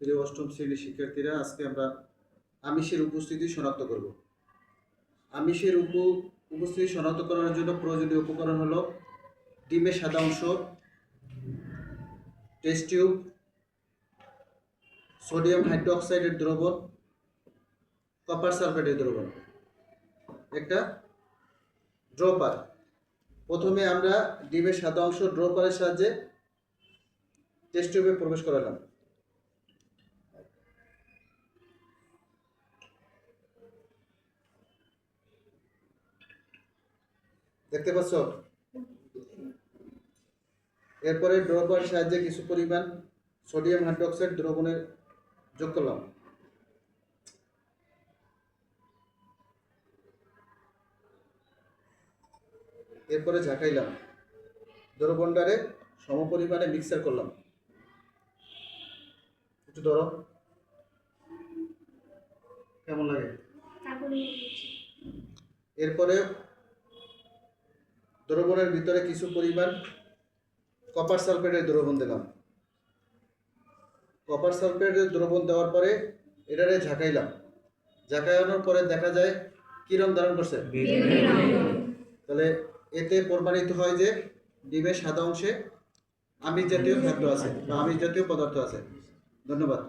প্রিয় অষ্টম শ্রেণির শিক্ষার্থীরা, আজকে আমরা আমিষের উপস্থিতি শনাক্ত করব। আমিষের উপ উপস্থিতি শনাক্ত করার জন্য প্রয়োজনীয় উপকরণ হলো ডিমের সাদা অংশ টেস্ট টিউব সোডিয়াম হাইড্রোক্সাইডের দ্রবণ কপার সালফেটের দ্রবণ। একটা ড্রপার প্রথমে আমরা ডিমের সাদা অংশ ড্রপারের সাহায্যে টেস্ট টিউবে প্রবেশ করালাম। দেখতে পাচ্ছ? এরপরে ড্রপার সাহায্যে কিছু পরিমাণ সোডিয়াম হাইড্রোক্সাইড দ্রবণে যোগ করলাম। এরপরে ঝাঁকাইলাম। দ্রবণটারে সম পরিমাণে মিক্সার করলাম। একটু ধরো। কেমন লাগে? এরপরে দ্রবণের ভিতরে কিছু পরিমাণ কপার সালফেটের দ্রবণ দিলাম। কপার সালফেটের দ্রবণ দেওয়ার পরে এটারে ঝাঁকাইলাম। ঝাঁকাইনোর পরে দেখা যায়, কি রং ধারণ করছে? তাহলে এতে প্রমাণিত হয় যে ডিমের সাদা অংশে আমিষ জাতীয় খাদ্য আছে বা আমিষ জাতীয় পদার্থ আছে। ধন্যবাদ।